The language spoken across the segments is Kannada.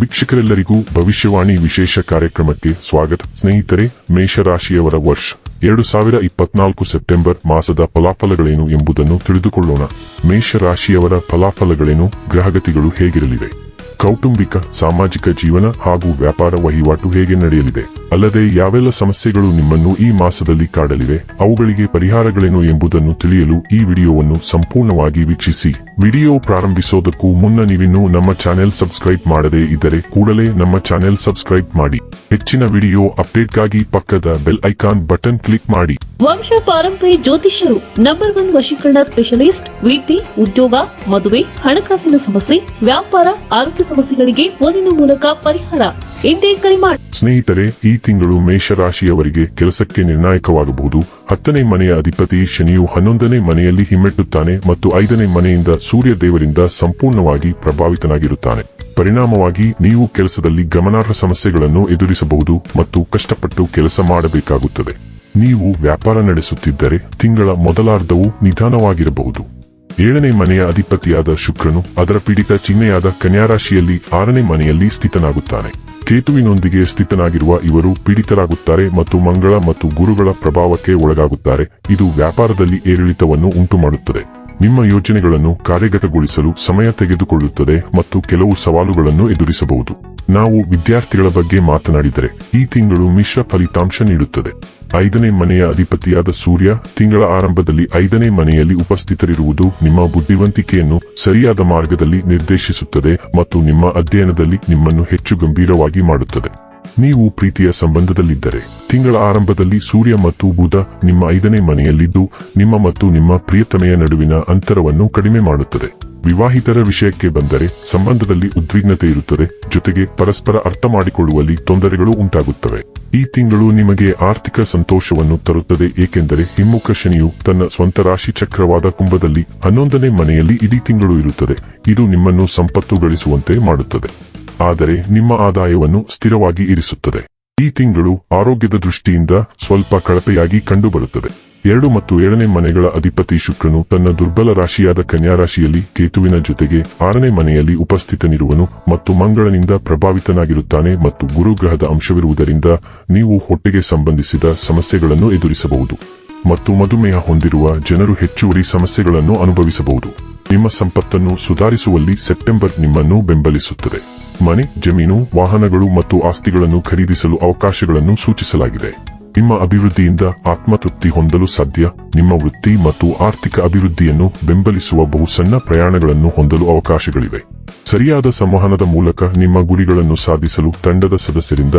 ವೀಕ್ಷಕರೆಲ್ಲರಿಗೂ ಭವಿಷ್ಯವಾಣಿ ವಿಶೇಷ ಕಾರ್ಯಕ್ರಮಕ್ಕೆ ಸ್ವಾಗತ. ಸ್ನೇಹಿತರೆ, ಮೇಷರಾಶಿಯವರ ವರ್ಷ. ಎರಡು ಸಾವಿರ ಇಪ್ಪತ್ನಾಲ್ಕು ಸೆಪ್ಟೆಂಬರ್ ಮಾಸದ ಫಲಾಫಲಗಳೇನು ಎಂಬುದನ್ನು ತಿಳಿದುಕೊಳ್ಳೋಣ. ಮೇಷರಾಶಿಯವರ ಫಲಾಫಲಗಳೇನು, ಗ್ರಹಗತಿಗಳು ಹೇಗಿರಲಿವೆ? ಕೌಟುಂಬಿಕ, ಸಾಮಾಜಿಕ ಜೀವನ ಹಾಗೂ ವ್ಯಾಪಾರ ವಹಿವಾಟು ಹೇಗೆ ನಡೆಯಲಿದೆ? ಅಲ್ಲದೆ ಯಾವೆಲ್ಲ ಸಮಸ್ಯೆಗಳು ನಿಮ್ಮನ್ನು ಈ ಮಾಸದಲ್ಲಿ ಕಾಡಲಿವೆ? ಅವುಗಳಿಗೆ ಪರಿಹಾರಗಳೇನು ಎಂಬುದನ್ನು ತಿಳಿಯಲು ಈ ವಿಡಿಯೋವನ್ನು ಸಂಪೂರ್ಣವಾಗಿ ವೀಕ್ಷಿಸಿ. ವಿಡಿಯೋ ಪ್ರಾರಂಭಿಸೋದಕ್ಕೂ ಮುನ್ನ ನೀವಿನ್ನೂ ನಮ್ಮ ಚಾನೆಲ್ ಸಬ್ಸ್ಕ್ರೈಬ್ ಮಾಡದೇ ಇದ್ದರೆ ಕೂಡಲೇ ನಮ್ಮ ಚಾನೆಲ್ ಸಬ್ಸ್ಕ್ರೈಬ್ ಮಾಡಿ. ಹೆಚ್ಚಿನ ವಿಡಿಯೋ ಅಪ್ಡೇಟ್ಗಾಗಿ ಪಕ್ಕದ ಬೆಲ್ ಐಕಾನ್ ಬಟನ್ ಕ್ಲಿಕ್ ಮಾಡಿ. ವಂಶ ಪಾರಂಪರಿ ಜ್ಯೋತಿಷ್ಯರು ನಂಬರ್ ಒನ್ ವಶೀಕರಣ ಸ್ಪೆಷಲಿಸ್ಟ್ ವೃತ್ತಿ ಉದ್ಯೋಗ, ಮದುವೆ, ಹಣಕಾಸಿನ ಸಮಸ್ಯೆ, ವ್ಯಾಪಾರ, ಆರೋಗ್ಯ ಸಮಸ್ಯೆಗಳಿಗೆ ಫೋನಿನ ಮೂಲಕ ಪರಿಹಾರ ಎಂದೇ ಕರೆ ಮಾಡಿ ಸ್ನೇಹಿತರೆ, ಈ ತಿಂಗಳು ಮೇಷರಾಶಿಯವರಿಗೆ ಕೆಲಸಕ್ಕೆ ನಿರ್ಣಾಯಕವಾಗಬಹುದು. ಹತ್ತನೇ ಮನೆಯ ಅಧಿಪತಿ ಶನಿಯು ಹನ್ನೊಂದನೇ ಮನೆಯಲ್ಲಿ ಹಿಮ್ಮೆಟ್ಟುತ್ತಾನೆ ಮತ್ತು ಐದನೇ ಮನೆಯಿಂದ ಸೂರ್ಯ ದೇವರಿಂದ ಸಂಪೂರ್ಣವಾಗಿ ಪ್ರಭಾವಿತನಾಗಿರುತ್ತಾನೆ. ಪರಿಣಾಮವಾಗಿ, ನೀವು ಕೆಲಸದಲ್ಲಿ ಗಮನಾರ್ಹ ಸಮಸ್ಯೆಗಳನ್ನು ಎದುರಿಸಬಹುದು ಮತ್ತು ಕಷ್ಟಪಟ್ಟು ಕೆಲಸ ಮಾಡಬೇಕಾಗುತ್ತದೆ. ನೀವು ವ್ಯಾಪಾರ ನಡೆಸುತ್ತಿದ್ದರೆ, ತಿಂಗಳ ಮೊದಲಾರ್ಧವು ನಿಧಾನವಾಗಿರಬಹುದು. ಏಳನೇ ಮನೆಯ ಅಧಿಪತಿಯಾದ ಶುಕ್ರನು ಅದರ ಪೀಡಿತ ಚಿಹ್ನೆಯಾದ ಕನ್ಯಾರಾಶಿಯಲ್ಲಿ ಆರನೇ ಮನೆಯಲ್ಲಿ ಸ್ಥಿತನಾಗುತ್ತಾನೆ. ಕೇತುವಿನೊಂದಿಗೆ ಸ್ಥಿತನಾಗಿರುವ ಇವರು ಪೀಡಿತರಾಗುತ್ತಾರೆ ಮತ್ತು ಮಂಗಳ ಮತ್ತು ಗುರುಗಳ ಪ್ರಭಾವಕ್ಕೆ ಒಳಗಾಗುತ್ತಾರೆ. ಇದು ವ್ಯಾಪಾರದಲ್ಲಿ ಏರಿಳಿತವನ್ನು ಉಂಟುಮಾಡುತ್ತದೆ. ನಿಮ್ಮ ಯೋಜನೆಗಳನ್ನು ಕಾರ್ಯಗತಗೊಳಿಸಲು ಸಮಯ ತೆಗೆದುಕೊಳ್ಳುತ್ತದೆ ಮತ್ತು ಕೆಲವು ಸವಾಲುಗಳನ್ನು ಎದುರಿಸಬಹುದು. ನಾವು ವಿದ್ಯಾರ್ಥಿಗಳ ಬಗ್ಗೆ ಮಾತನಾಡಿದರೆ, ಈ ತಿಂಗಳು ಮಿಶ್ರ ಫಲಿತಾಂಶ ನೀಡುತ್ತದೆ. ಐದನೇ ಮನೆಯ ಅಧಿಪತಿಯಾದ ಸೂರ್ಯ ತಿಂಗಳ ಆರಂಭದಲ್ಲಿ ಐದನೇ ಮನೆಯಲ್ಲಿ ಉಪಸ್ಥಿತರಿರುವುದು ನಿಮ್ಮ ಬುದ್ಧಿವಂತಿಕೆಯನ್ನು ಸರಿಯಾದ ಮಾರ್ಗದಲ್ಲಿ ನಿರ್ದೇಶಿಸುತ್ತದೆ ಮತ್ತು ನಿಮ್ಮ ಅಧ್ಯಯನದಲ್ಲಿ ನಿಮ್ಮನ್ನು ಹೆಚ್ಚು ಗಂಭೀರವಾಗಿ ಮಾಡುತ್ತದೆ. ನೀವು ಪ್ರೀತಿಯ ಸಂಬಂಧದಲ್ಲಿದ್ದರೆ, ತಿಂಗಳ ಆರಂಭದಲ್ಲಿ ಸೂರ್ಯ ಮತ್ತು ಬುಧ ನಿಮ್ಮ ಐದನೇ ಮನೆಯಲ್ಲಿದ್ದು, ನಿಮ್ಮ ಮತ್ತು ನಿಮ್ಮ ಪ್ರಿಯತಮೆಯ ನಡುವಿನ ಅಂತರವನ್ನು ಕಡಿಮೆ ಮಾಡುತ್ತದೆ. ವಿವಾಹಿತರ ವಿಷಯಕ್ಕೆ ಬಂದರೆ ಸಂಬಂಧದಲ್ಲಿ ಉದ್ವಿಗ್ನತೆ ಇರುತ್ತದೆ, ಜೊತೆಗೆ ಪರಸ್ಪರ ಅರ್ಥ ಮಾಡಿಕೊಳ್ಳುವಲ್ಲಿ ತೊಂದರೆಗಳು ಉಂಟಾಗುತ್ತವೆ. ಈ ತಿಂಗಳು ನಿಮಗೆ ಆರ್ಥಿಕ ಸಂತೋಷವನ್ನು ತರುತ್ತದೆ, ಏಕೆಂದರೆ ಹಿಮ್ಮುಖ ಶನಿಯು ತನ್ನ ಸ್ವಂತ ರಾಶಿ ಚಕ್ರವಾದ ಕುಂಭದಲ್ಲಿ ಹನ್ನೊಂದನೇ ಮನೆಯಲ್ಲಿ ಇಡೀ ತಿಂಗಳು ಇರುತ್ತದೆ. ಇದು ನಿಮ್ಮನ್ನು ಸಂಪತ್ತು ಗಳಿಸುವಂತೆ ಮಾಡುತ್ತದೆ. ಆದರೆ ನಿಮ್ಮ ಆದಾಯವನ್ನು ಸ್ಥಿರವಾಗಿ ಇರಿಸುತ್ತದೆ. ಈ ತಿಂಗಳು ಆರೋಗ್ಯದ ದೃಷ್ಟಿಯಿಂದ ಸ್ವಲ್ಪ ಕಳಪೆಯಾಗಿ ಕಂಡುಬರುತ್ತದೆ. ಎರಡು ಮತ್ತು ಏಳನೇ ಮನೆಗಳ ಅಧಿಪತಿ ಶುಕ್ರನು ತನ್ನ ದುರ್ಬಲ ರಾಶಿಯಾದ ಕನ್ಯಾ ರಾಶಿಯಲ್ಲಿ ಕೇತುವಿನ ಜೊತೆಗೆ ಆರನೇ ಮನೆಯಲ್ಲಿ ಉಪಸ್ಥಿತನಿರುವನು ಮತ್ತು ಮಂಗಳನಿಂದ ಪ್ರಭಾವಿತನಾಗಿರುತ್ತಾನೆ ಮತ್ತು ಗುರುಗ್ರಹದ ಅಂಶವಿರುವುದರಿಂದ ನೀವು ಹೊಟ್ಟೆಗೆ ಸಂಬಂಧಿಸಿದ ಸಮಸ್ಯೆಗಳನ್ನು ಎದುರಿಸಬಹುದು ಮತ್ತು ಮಧುಮೇಹ ಹೊಂದಿರುವ ಜನರು ಹೆಚ್ಚುವರಿ ಸಮಸ್ಯೆಗಳನ್ನು ಅನುಭವಿಸಬಹುದು. ನಿಮ್ಮ ಸಂಪತ್ತನ್ನು ಸುಧಾರಿಸುವಲ್ಲಿ ಸೆಪ್ಟೆಂಬರ್ ನಿಮ್ಮನ್ನು ಬೆಂಬಲಿಸುತ್ತದೆ. ಮನೆ, ಜಮೀನು, ವಾಹನಗಳು ಮತ್ತು ಆಸ್ತಿಗಳನ್ನು ಖರೀದಿಸಲು ಅವಕಾಶಗಳನ್ನು ಸೂಚಿಸಲಾಗಿದೆ. ನಿಮ್ಮ ಅಭಿವೃದ್ಧಿಯಿಂದ ಆತ್ಮತೃಪ್ತಿ ಹೊಂದಲು ಸಾಧ್ಯ. ನಿಮ್ಮ ವೃತ್ತಿ ಮತ್ತು ಆರ್ಥಿಕ ಅಭಿವೃದ್ಧಿಯನ್ನು ಬೆಂಬಲಿಸುವ ಬಹು ಸಣ್ಣ ಪ್ರಯಾಣಗಳನ್ನು ಹೊಂದಲು ಅವಕಾಶಗಳಿವೆ. ಸರಿಯಾದ ಸಂವಹನದ ಮೂಲಕ ನಿಮ್ಮ ಗುರಿಗಳನ್ನು ಸಾಧಿಸಲು ತಂಡದ ಸದಸ್ಯರಿಂದ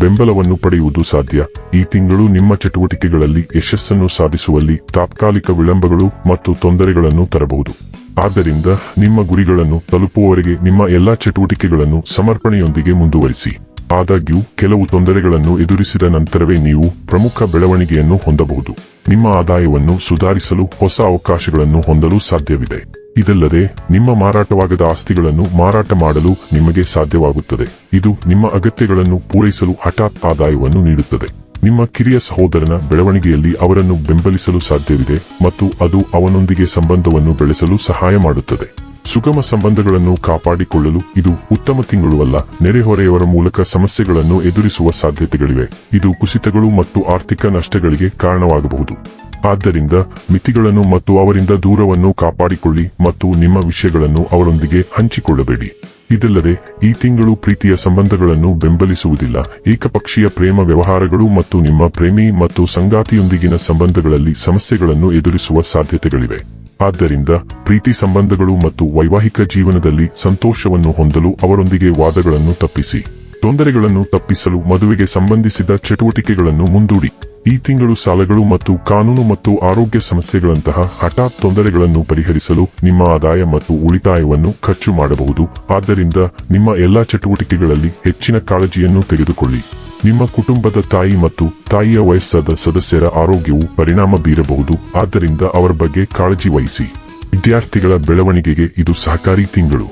ಬೆಂಬಲವನ್ನು ಪಡೆಯುವುದು ಸಾಧ್ಯ. ಈ ತಿಂಗಳು ನಿಮ್ಮ ಚಟುವಟಿಕೆಗಳಲ್ಲಿ ಯಶಸ್ಸನ್ನು ಸಾಧಿಸುವಲ್ಲಿ ತಾತ್ಕಾಲಿಕ ವಿಳಂಬಗಳು ಮತ್ತು ತೊಂದರೆಗಳನ್ನು ತರಬಹುದು. ಆದ್ದರಿಂದ ನಿಮ್ಮ ಗುರಿಗಳನ್ನು ತಲುಪುವವರೆಗೆ ನಿಮ್ಮ ಎಲ್ಲಾ ಚಟುವಟಿಕೆಗಳನ್ನು ಸಮರ್ಪಣೆಯೊಂದಿಗೆ ಮುಂದುವರಿಸಿ. ಆದಾಗ್ಯೂ, ಕೆಲವು ತೊಂದರೆಗಳನ್ನು ಎದುರಿಸಿದ ನಂತರವೇ ನೀವು ಪ್ರಮುಖ ಬೆಳವಣಿಗೆಯನ್ನು ಹೊಂದಬಹುದು. ನಿಮ್ಮ ಆದಾಯವನ್ನು ಸುಧಾರಿಸಲು ಹೊಸ ಅವಕಾಶಗಳನ್ನು ಹೊಂದಲು ಸಾಧ್ಯವಿದೆ. ಇದಲ್ಲದೆ, ನಿಮ್ಮ ಮಾರಾಟವಾಗದ ಆಸ್ತಿಗಳನ್ನು ಮಾರಾಟ ಮಾಡಲು ನಿಮಗೆ ಸಾಧ್ಯವಾಗುತ್ತದೆ. ಇದು ನಿಮ್ಮ ಅಗತ್ಯಗಳನ್ನು ಪೂರೈಸಲು ಹಠಾತ್ ಆದಾಯವನ್ನು ನೀಡುತ್ತದೆ. ನಿಮ್ಮ ಕಿರಿಯ ಸಹೋದರನ ಬೆಳವಣಿಗೆಯಲ್ಲಿ ಅವರನ್ನು ಬೆಂಬಲಿಸಲು ಸಾಧ್ಯವಿದೆ ಮತ್ತು ಅದು ಅವನೊಂದಿಗೆ ಸಂಬಂಧವನ್ನು ಬೆಳೆಸಲು ಸಹಾಯ ಮಾಡುತ್ತದೆ. ಸುಗಮ ಸಂಬಂಧಗಳನ್ನು ಕಾಪಾಡಿಕೊಳ್ಳಲು ಇದು ಉತ್ತಮ ತಿಂಗಳು ಅಲ್ಲ. ನೆರೆಹೊರೆಯವರ ಮೂಲಕ ಸಮಸ್ಯೆಗಳನ್ನು ಎದುರಿಸುವ ಸಾಧ್ಯತೆಗಳಿವೆ. ಇದು ಕುಸಿತಗಳು ಮತ್ತು ಆರ್ಥಿಕ ನಷ್ಟಗಳಿಗೆ ಕಾರಣವಾಗಬಹುದು. ಆದ್ದರಿಂದ ಮಿತಿಗಳನ್ನು ಮತ್ತು ಅವರಿಂದ ದೂರವನ್ನು ಕಾಪಾಡಿಕೊಳ್ಳಿ ಮತ್ತು ನಿಮ್ಮ ವಿಷಯಗಳನ್ನು ಅವರೊಂದಿಗೆ ಹಂಚಿಕೊಳ್ಳಬೇಡಿ. ಇದಲ್ಲದೆ ಈ ತಿಂಗಳು ಪ್ರೀತಿಯ ಸಂಬಂಧಗಳನ್ನು ಬೆಂಬಲಿಸುವುದಿಲ್ಲ. ಏಕಪಕ್ಷೀಯ ಪ್ರೇಮ ವ್ಯವಹಾರಗಳು ಮತ್ತು ನಿಮ್ಮ ಪ್ರೇಮಿ ಮತ್ತು ಸಂಗಾತಿಯೊಂದಿಗಿನ ಸಂಬಂಧಗಳಲ್ಲಿ ಸಮಸ್ಯೆಗಳನ್ನು ಎದುರಿಸುವ ಸಾಧ್ಯತೆಗಳಿವೆ. ಆದ್ದರಿಂದ ಪ್ರೀತಿ ಸಂಬಂಧಗಳು ಮತ್ತು ವೈವಾಹಿಕ ಜೀವನದಲ್ಲಿ ಸಂತೋಷವನ್ನು ಹೊಂದಲು ಅವರೊಂದಿಗೆ ವಾದಗಳನ್ನು ತಪ್ಪಿಸಿ. ತೊಂದರೆಗಳನ್ನು ತಪ್ಪಿಸಲು ಮದುವೆಗೆ ಸಂಬಂಧಿಸಿದ ಚಟುವಟಿಕೆಗಳನ್ನು ಮುಂದೂಡಿ. ಈ ತಿಂಗಳು ಸಾಲಗಳು ಮತ್ತು ಕಾನೂನು ಮತ್ತು ಆರೋಗ್ಯ ಸಮಸ್ಯೆಗಳಂತಹ ಹಠಾತ್ ತೊಂದರೆಗಳನ್ನು ಪರಿಹರಿಸಲು ನಿಮ್ಮ ಆದಾಯ ಮತ್ತು ಉಳಿತಾಯವನ್ನು ಖರ್ಚು ಮಾಡಬಹುದು. ಆದ್ದರಿಂದ ನಿಮ್ಮ ಎಲ್ಲಾ ಚಟುವಟಿಕೆಗಳಲ್ಲಿ ಹೆಚ್ಚಿನ ಕಾಳಜಿಯನ್ನು ತೆಗೆದುಕೊಳ್ಳಿ. ನಿಮ್ಮ ಕುಟುಂಬದ ತಾಯಿ ಮತ್ತು ತಾಯಿಯ ವಯಸ್ಸಾದ ಸದಸ್ಯರ ಆರೋಗ್ಯವು ಪರಿಣಾಮ ಬೀರಬಹುದು. ಆದ್ದರಿಂದ ಅವರ ಬಗ್ಗೆ ಕಾಳಜಿ ವಹಿಸಿ. ವಿದ್ಯಾರ್ಥಿಗಳ ಬೆಳವಣಿಗೆಗೆ ಇದು ಸಹಕಾರಿ ತಿಂಗಳು.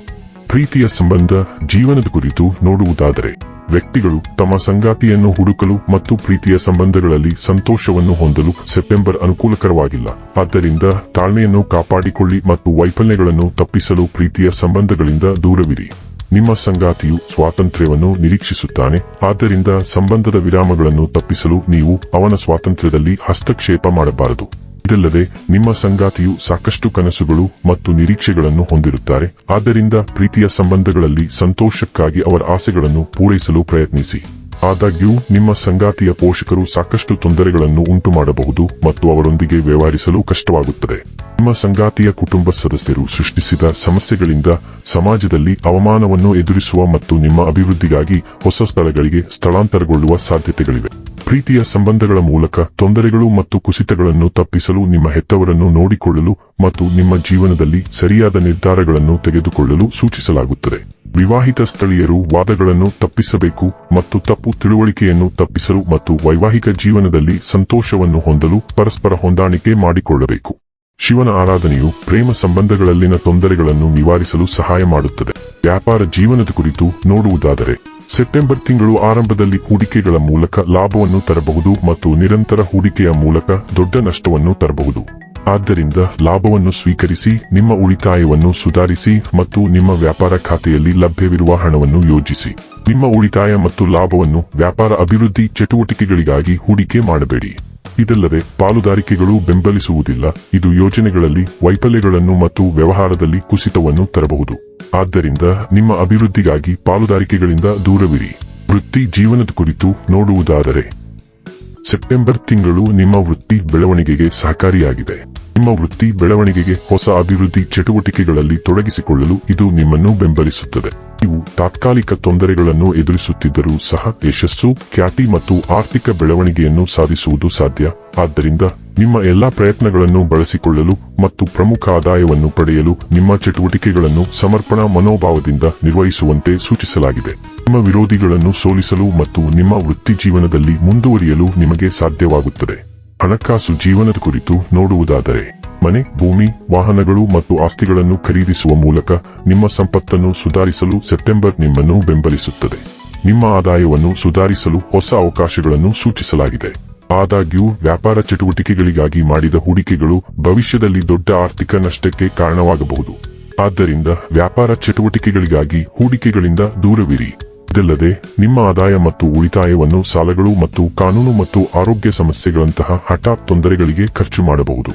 ಪ್ರೀತಿಯ ಸಂಬಂಧ, ಜೀವನದ ಕುರಿತು ನೋಡುವುದಾದರೆ. ವ್ಯಕ್ತಿಗಳು ತಮ್ಮ ಸಂಗಾತಿಯನ್ನು ಹುಡುಕಲು ಮತ್ತು ಪ್ರೀತಿಯ ಸಂಬಂಧಗಳಲ್ಲಿ ಸಂತೋಷವನ್ನು ಹೊಂದಲು ಸೆಪ್ಟೆಂಬರ್ ಅನುಕೂಲಕರವಾಗಿಲ್ಲ. ಆದ್ದರಿಂದ ತಾಳ್ಮೆಯನ್ನು ಕಾಪಾಡಿಕೊಳ್ಳಿ ಮತ್ತು ವೈಫಲ್ಯಗಳನ್ನು ತಪ್ಪಿಸಲು ಪ್ರೀತಿಯ ಸಂಬಂಧಗಳಿಂದ ದೂರವಿರಿ. ನಿಮ್ಮ ಸಂಗಾತಿಯು ಸ್ವಾತಂತ್ರ್ಯವನ್ನು ನಿರೀಕ್ಷಿಸುತ್ತಾನೆ. ಆದ್ದರಿಂದ ಸಂಬಂಧದ ವಿರಾಮಗಳನ್ನು ತಪ್ಪಿಸಲು ನೀವು ಅವನ ಸ್ವಾತಂತ್ರ್ಯದಲ್ಲಿ ಹಸ್ತಕ್ಷೇಪ ಮಾಡಬಾರದು. ಇದಲ್ಲದೆ, ನಿಮ್ಮ ಸಂಗಾತಿಯು ಸಾಕಷ್ಟು ಕನಸುಗಳು ಮತ್ತು ನಿರೀಕ್ಷೆಗಳನ್ನು ಹೊಂದಿರುತ್ತಾರೆ. ಆದ್ದರಿಂದ ಪ್ರೀತಿಯ ಸಂಬಂಧಗಳಲ್ಲಿ ಸಂತೋಷಕ್ಕಾಗಿ ಅವರ ಆಸೆಗಳನ್ನು ಪೂರೈಸಲು ಪ್ರಯತ್ನಿಸಿ. ಆದಾಗ್ಯೂ, ನಿಮ್ಮ ಸಂಗಾತಿಯ ಪೋಷಕರು ಸಾಕಷ್ಟು ತೊಂದರೆಗಳನ್ನು ಉಂಟು ಮಾಡಬಹುದು ಮತ್ತು ಅವರೊಂದಿಗೆ ವ್ಯವಹರಿಸಲು ಕಷ್ಟವಾಗುತ್ತದೆ. ನಿಮ್ಮ ಸಂಗಾತಿಯ ಕುಟುಂಬ ಸದಸ್ಯರು ಸೃಷ್ಟಿಸಿದ ಸಮಸ್ಯೆಗಳಿಂದ ಸಮಾಜದಲ್ಲಿ ಅವಮಾನವನ್ನು ಎದುರಿಸುವ ಮತ್ತು ನಿಮ್ಮ ಅಭಿವೃದ್ಧಿಗಾಗಿ ಹೊಸ ಸ್ಥಳಗಳಿಗೆ ಸ್ಥಳಾಂತರಗೊಳ್ಳುವ ಸಾಧ್ಯತೆಗಳಿವೆ. ಪ್ರೀತಿಯ ಸಂಬಂಧಗಳ ಮೂಲಕ ತೊಂದರೆಗಳು ಮತ್ತು ಕುಸಿತಗಳನ್ನು ತಪ್ಪಿಸಲು ನಿಮ್ಮ ಹೆತ್ತವರನ್ನು ನೋಡಿಕೊಳ್ಳಲು ಮತ್ತು ನಿಮ್ಮ ಜೀವನದಲ್ಲಿ ಸರಿಯಾದ ನಿರ್ಧಾರಗಳನ್ನು ತೆಗೆದುಕೊಳ್ಳಲು ಸೂಚಿಸಲಾಗುತ್ತದೆ. ವಿವಾಹಿತ ಸ್ಥಳೀಯರು ವಾದಗಳನ್ನು ತಪ್ಪಿಸಬೇಕು ಮತ್ತು ತಪ್ಪು ತಿಳುವಳಿಕೆಯನ್ನು ತಪ್ಪಿಸಲು ಮತ್ತು ವೈವಾಹಿಕ ಜೀವನದಲ್ಲಿ ಸಂತೋಷವನ್ನು ಹೊಂದಲು ಪರಸ್ಪರ ಹೊಂದಾಣಿಕೆ ಮಾಡಿಕೊಳ್ಳಬೇಕು. ಶಿವನ ಆರಾಧನೆಯು ಪ್ರೇಮ ಸಂಬಂಧಗಳಲ್ಲಿನ ತೊಂದರೆಗಳನ್ನು ನಿವಾರಿಸಲು ಸಹಾಯ ಮಾಡುತ್ತದೆ. ವ್ಯಾಪಾರ ಜೀವನದ ಕುರಿತು ನೋಡುವುದಾದರೆ ಸೆಪ್ಟೆಂಬರ್ ತಿಂಗಳು ಆರಂಭದಲ್ಲಿ ಹೂಡಿಕೆಗಳ ಮೂಲಕ ಲಾಭವನ್ನು ತರಬಹುದು ಮತ್ತು ನಿರಂತರ ಹೂಡಿಕೆಯ ಮೂಲಕ ದೊಡ್ಡ ನಷ್ಟವನ್ನು ತರಬಹುದು. ಆದ್ದರಿಂದ ಲಾಭವನ್ನು ಸ್ವೀಕರಿಸಿ, ನಿಮ್ಮ ಉಳಿತಾಯವನ್ನು ಸುಧಾರಿಸಿ ಮತ್ತು ನಿಮ್ಮ ವ್ಯಾಪಾರ ಖಾತೆಯಲ್ಲಿ ಲಭ್ಯವಿರುವ ಹಣವನ್ನು ಯೋಜಿಸಿ. ನಿಮ್ಮ ಉಳಿತಾಯ ಮತ್ತು ಲಾಭವನ್ನು ವ್ಯಾಪಾರ ಅಭಿವೃದ್ಧಿ ಚಟುವಟಿಕೆಗಳಿಗಾಗಿ ಹೂಡಿಕೆ ಮಾಡಬೇಡಿ. ಇದಲ್ಲದೆ ಪಾಲುದಾರಿಕೆಗಳು ಬೆಂಬಲಿಸುವುದಿಲ್ಲ. ಇದು ಯೋಜನೆಗಳಲ್ಲಿ ವೈಫಲ್ಯಗಳನ್ನು ಮತ್ತು ವ್ಯವಹಾರದಲ್ಲಿ ಕುಸಿತವನ್ನು ತರಬಹುದು. ಆದ್ದರಿಂದ ನಿಮ್ಮ ಅಭಿವೃದ್ಧಿಗಾಗಿ ಪಾಲುದಾರಿಕೆಗಳಿಂದ ದೂರವಿರಿ. ವೃತ್ತಿ ಜೀವನದ ಕುರಿತು ನೋಡುವುದಾದರೆ, ಸೆಪ್ಟೆಂಬರ್ ತಿಂಗಳು ನಿಮ್ಮ ವೃತ್ತಿ ಬೆಳವಣಿಗೆಗೆ ಸಹಕಾರಿಯಾಗಿದೆ. ನಿಮ್ಮ ವೃತ್ತಿ ಬೆಳವಣಿಗೆಗೆ ಹೊಸ ಅಭಿವೃದ್ಧಿ ಚಟುವಟಿಕೆಗಳಲ್ಲಿ ತೊಡಗಿಸಿಕೊಳ್ಳಲು ಇದು ನಿಮ್ಮನ್ನು ಬೆಂಬಲಿಸುತ್ತದೆ. ನೀವು ತಾತ್ಕಾಲಿಕ ತೊಂದರೆಗಳನ್ನು ಎದುರಿಸುತ್ತಿದ್ದರೂ ಸಹ ಯಶಸ್ಸು, ಖ್ಯಾತಿ ಮತ್ತು ಆರ್ಥಿಕ ಬೆಳವಣಿಗೆಯನ್ನು ಸಾಧಿಸುವುದು ಸಾಧ್ಯ. ಆದ್ದರಿಂದ ನಿಮ್ಮ ಎಲ್ಲಾ ಪ್ರಯತ್ನಗಳನ್ನು ಬಳಸಿಕೊಳ್ಳಲು ಮತ್ತು ಪ್ರಮುಖ ಆದಾಯವನ್ನು ಪಡೆಯಲು ನಿಮ್ಮ ಚಟುವಟಿಕೆಗಳನ್ನು ಸಮರ್ಪಣಾ ಮನೋಭಾವದಿಂದ ನಿರ್ವಹಿಸುವಂತೆ ಸೂಚಿಸಲಾಗಿದೆ. ನಿಮ್ಮ ವಿರೋಧಿಗಳನ್ನು ಸೋಲಿಸಲು ಮತ್ತು ನಿಮ್ಮ ವೃತ್ತಿ ಜೀವನದಲ್ಲಿ ಮುಂದುವರಿಯಲು ನಿಮಗೆ ಸಾಧ್ಯವಾಗುತ್ತದೆ. ಹಣಕಾಸು ಜೀವನದ ಕುರಿತು ನೋಡುವುದಾದರೆ, ಮನೆ, ಭೂಮಿ, ವಾಹನಗಳು ಮತ್ತು ಆಸ್ತಿಗಳನ್ನು ಖರೀದಿಸುವ ಮೂಲಕ ನಿಮ್ಮ ಸಂಪತ್ತನ್ನು ಸುಧಾರಿಸಲು ಸೆಪ್ಟೆಂಬರ್ ನಿಮ್ಮನ್ನು ಬೆಂಬಲಿಸುತ್ತದೆ. ನಿಮ್ಮ ಆದಾಯವನ್ನು ಸುಧಾರಿಸಲು ಹೊಸ ಅವಕಾಶಗಳನ್ನು ಸೂಚಿಸಲಾಗಿದೆ. ಆದಾಗ್ಯೂ, ವ್ಯಾಪಾರ ಚಟುವಟಿಕೆಗಳಿಗಾಗಿ ಮಾಡಿದ ಹೂಡಿಕೆಗಳು ಭವಿಷ್ಯದಲ್ಲಿ ದೊಡ್ಡ ಆರ್ಥಿಕ ನಷ್ಟಕ್ಕೆ ಕಾರಣವಾಗಬಹುದು. ಆದ್ದರಿಂದ ವ್ಯಾಪಾರ ಚಟುವಟಿಕೆಗಳಿಗಾಗಿ ಹೂಡಿಕೆಗಳಿಂದ ದೂರವಿರಿ. ಇದಲ್ಲದೆ, ನಿಮ್ಮ ಆದಾಯ ಮತ್ತು ಉಳಿತಾಯವನ್ನು ಸಾಲಗಳು ಮತ್ತು ಕಾನೂನು ಮತ್ತು ಆರೋಗ್ಯ ಸಮಸ್ಯೆಗಳಂತಹ ಹಠಾತ್ ತೊಂದರೆಗಳಿಗೆ ಖರ್ಚು ಮಾಡಬಹುದು.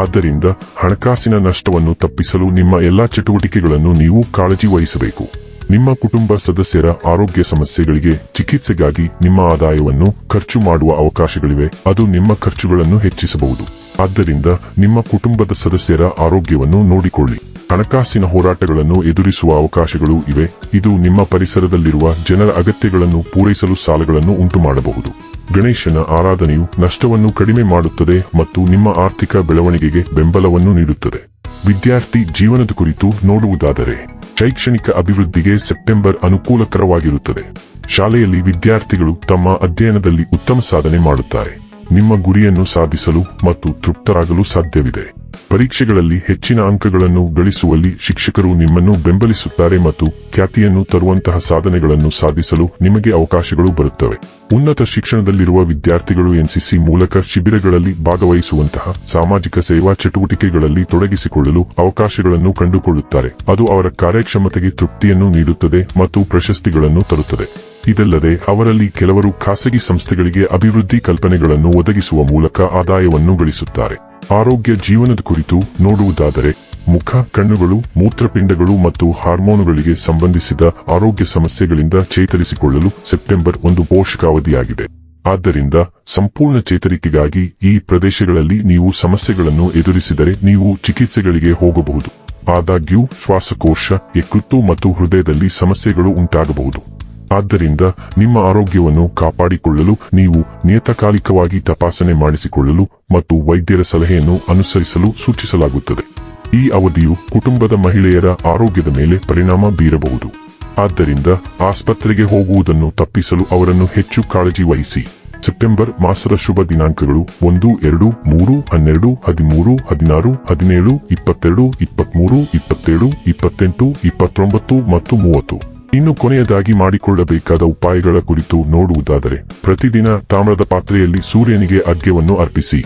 ಆದ್ದರಿಂದ, ಹಣಕಾಸಿನ ನಷ್ಟವನ್ನು ತಪ್ಪಿಸಲು ನಿಮ್ಮ ಎಲ್ಲಾ ಚಟುವಟಿಕೆಗಳನ್ನು ನೀವು ಕಾಳಜಿ ವಹಿಸಬೇಕು. ನಿಮ್ಮ ಕುಟುಂಬ ಸದಸ್ಯರ ಆರೋಗ್ಯ ಸಮಸ್ಯೆಗಳಿಗೆ ಚಿಕಿತ್ಸೆಗಾಗಿ ನಿಮ್ಮ ಆದಾಯವನ್ನು ಖರ್ಚು ಮಾಡುವ ಅವಕಾಶಗಳಿವೆ, ಅದು ನಿಮ್ಮ ಖರ್ಚುಗಳನ್ನು ಹೆಚ್ಚಿಸಬಹುದು. ಆದ್ದರಿಂದ, ನಿಮ್ಮ ಕುಟುಂಬದ ಸದಸ್ಯರ ಆರೋಗ್ಯವನ್ನು ನೋಡಿಕೊಳ್ಳಿ. ಹಣಕಾಸಿನ ಹೋರಾಟಗಳನ್ನು ಎದುರಿಸುವ ಅವಕಾಶಗಳು ಇವೆ. ಇದು ನಿಮ್ಮ ಪರಿಸರದಲ್ಲಿರುವ ಜನರ ಅಗತ್ಯಗಳನ್ನು ಪೂರೈಸಲು ಸಾಲಗಳನ್ನು ಉಂಟುಮಾಡಬಹುದು. ಗಣೇಶನ ಆರಾಧನೆಯು ನಷ್ಟವನ್ನು ಕಡಿಮೆ ಮಾಡುತ್ತದೆ ಮತ್ತು ನಿಮ್ಮ ಆರ್ಥಿಕ ಬೆಳವಣಿಗೆಗೆ ಬೆಂಬಲವನ್ನು ನೀಡುತ್ತದೆ. ವಿದ್ಯಾರ್ಥಿ ಜೀವನದ ಕುರಿತು ನೋಡುವುದಾದರೆ, ಶೈಕ್ಷಣಿಕ ಅಭಿವೃದ್ಧಿಗೆ ಸೆಪ್ಟೆಂಬರ್ ಅನುಕೂಲಕರವಾಗಿರುತ್ತದೆ. ಶಾಲೆಯಲ್ಲಿ ವಿದ್ಯಾರ್ಥಿಗಳು ತಮ್ಮ ಅಧ್ಯಯನದಲ್ಲಿ ಉತ್ತಮ ಸಾಧನೆ ಮಾಡುತ್ತಾರೆ. ನಿಮ್ಮ ಗುರಿಯನ್ನು ಸಾಧಿಸಲು ಮತ್ತು ತೃಪ್ತರಾಗಲು ಸಾಧ್ಯವಿದೆ. ಪರೀಕ್ಷೆಗಳಲ್ಲಿ ಹೆಚ್ಚಿನ ಅಂಕಗಳನ್ನು ಗಳಿಸುವಲ್ಲಿ ಶಿಕ್ಷಕರು ನಿಮ್ಮನ್ನು ಬೆಂಬಲಿಸುತ್ತಾರೆ ಮತ್ತು ಖ್ಯಾತಿಯನ್ನು ತರುವಂತಹ ಸಾಧನೆಗಳನ್ನು ಸಾಧಿಸಲು ನಿಮಗೆ ಅವಕಾಶಗಳು ಬರುತ್ತವೆ. ಉನ್ನತ ಶಿಕ್ಷಣದಲ್ಲಿರುವ ವಿದ್ಯಾರ್ಥಿಗಳು ಎನ್ಸಿಸಿ ಮೂಲಕ ಶಿಬಿರಗಳಲ್ಲಿ ಭಾಗವಹಿಸುವಂತಹ ಸಾಮಾಜಿಕ ಸೇವಾ ಚಟುವಟಿಕೆಗಳಲ್ಲಿ ತೊಡಗಿಸಿಕೊಳ್ಳಲು ಅವಕಾಶಗಳನ್ನು ಕಂಡುಕೊಳ್ಳುತ್ತಾರೆ. ಅದು ಅವರ ಕಾರ್ಯಕ್ಷಮತೆಗೆ ತೃಪ್ತಿಯನ್ನು ನೀಡುತ್ತದೆ ಮತ್ತು ಪ್ರಶಸ್ತಿಗಳನ್ನು ತರುತ್ತದೆ. ಇದಲ್ಲದೆ ಅವರಲ್ಲಿ ಕೆಲವರು ಖಾಸಗಿ ಸಂಸ್ಥೆಗಳಿಗೆ ಅಭಿವೃದ್ಧಿ ಕಲ್ಪನೆಗಳನ್ನು ಒದಗಿಸುವ ಮೂಲಕ ಆದಾಯವನ್ನು ಗಳಿಸುತ್ತಾರೆ. ಆರೋಗ್ಯ ಜೀವನದ ಕುರಿತು ನೋಡುವುದಾದರೆ, ಮುಖ, ಕಣ್ಣುಗಳು, ಮೂತ್ರಪಿಂಡಗಳು ಮತ್ತು ಹಾರ್ಮೋನುಗಳಿಗೆ ಸಂಬಂಧಿಸಿದ ಆರೋಗ್ಯ ಸಮಸ್ಯೆಗಳಿಂದ ಚೇತರಿಸಿಕೊಳ್ಳಲು ಸೆಪ್ಟೆಂಬರ್ ಒಂದು ಪೋಷಕಾವಧಿಯಾಗಿದೆ. ಆದ್ದರಿಂದ ಸಂಪೂರ್ಣ ಚೇತರಿಕೆಗಾಗಿ ಈ ಪ್ರದೇಶಗಳಲ್ಲಿ ನೀವು ಸಮಸ್ಯೆಗಳನ್ನು ಎದುರಿಸಿದರೆ ನೀವು ಚಿಕಿತ್ಸೆಗಳಿಗೆ ಹೋಗಬಹುದು. ಆದಾಗ್ಯೂ, ಶ್ವಾಸಕೋಶ, ಯಕೃತ್ತು ಮತ್ತು ಹೃದಯದಲ್ಲಿ ಸಮಸ್ಯೆಗಳು ಉಂಟಾಗಬಹುದು. ಆದ್ದರಿಂದ ನಿಮ್ಮ ಆರೋಗ್ಯವನ್ನು ಕಾಪಾಡಿಕೊಳ್ಳಲು ನೀವು ನಿಯತಕಾಲಿಕವಾಗಿ ತಪಾಸಣೆ ಮಾಡಿಸಿಕೊಳ್ಳಲು ಮತ್ತು ವೈದ್ಯರ ಸಲಹೆಯನ್ನು ಅನುಸರಿಸಲು ಸೂಚಿಸಲಾಗುತ್ತದೆ. ಈ ಅವಧಿಯು ಕುಟುಂಬದ ಮಹಿಳೆಯರ ಆರೋಗ್ಯದ ಮೇಲೆ ಪರಿಣಾಮ ಬೀರಬಹುದು. ಆದ್ದರಿಂದ ಆಸ್ಪತ್ರೆಗೆ ಹೋಗುವುದನ್ನು ತಪ್ಪಿಸಲು ಅವರನ್ನು ಹೆಚ್ಚು ಕಾಳಜಿ ವಹಿಸಿ. ಸೆಪ್ಟೆಂಬರ್ ಮಾಸದ ಶುಭ ದಿನಾಂಕಗಳು ಒಂದು, ಎರಡು, ಮೂರು, ಹನ್ನೆರಡು, ಹದಿಮೂರು, ಹದಿನಾರು, ಹದಿನೇಳು, ಇಪ್ಪತ್ತೆರಡು, ಇಪ್ಪತ್ಮೂರು, ಇಪ್ಪತ್ತೇಳು, ಇಪ್ಪತ್ತೆಂಟು, ಇಪ್ಪತ್ತೊಂಬತ್ತು ಮತ್ತು ಮೂವತ್ತು. ಇನ್ನು ಕೊನೆಯದಾಗಿ ಮಾಡಿಕೊಳ್ಳಬೇಕಾದ ಉಪಾಯಗಳ ಕುರಿತು ನೋಡುವುದಾದರೆ, ಪ್ರತಿದಿನ ತಾಮ್ರದ ಪಾತ್ರೆಯಲ್ಲಿ ಸೂರ್ಯನಿಗೆ ಅರ್ಘ್ಯವನ್ನು ಅರ್ಪಿಸಿ.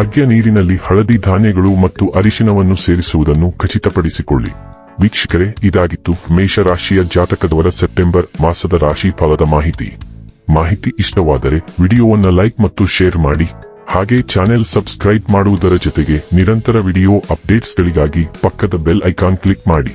ಅರ್ಘ್ಯ ನೀರಿನಲ್ಲಿ ಹಳದಿ ಧಾನ್ಯಗಳು ಮತ್ತು ಅರಿಶಿನವನ್ನು ಸೇರಿಸುವುದನ್ನು ಖಚಿತಪಡಿಸಿಕೊಳ್ಳಿ. ವೀಕ್ಷಕರೇ, ಇದಾಗಿತ್ತು ಮೇಷರಾಶಿಯ ಜಾತಕದವರ ಸೆಪ್ಟೆಂಬರ್ ಮಾಸದ ರಾಶಿ ಫಲದ ಮಾಹಿತಿ. ಮಾಹಿತಿ ಇಷ್ಟವಾದರೆ ವಿಡಿಯೋವನ್ನು ಲೈಕ್ ಮತ್ತು ಶೇರ್ ಮಾಡಿ. ಹಾಗೆ ಚಾನೆಲ್ ಸಬ್ಸ್ಕ್ರೈಬ್ ಮಾಡುವುದರ ಜೊತೆಗೆ ನಿರಂತರ ವಿಡಿಯೋ ಅಪ್ಡೇಟ್ಸ್ಗಳಿಗಾಗಿ ಪಕ್ಕದ ಬೆಲ್ ಐಕಾನ್ ಕ್ಲಿಕ್ ಮಾಡಿ.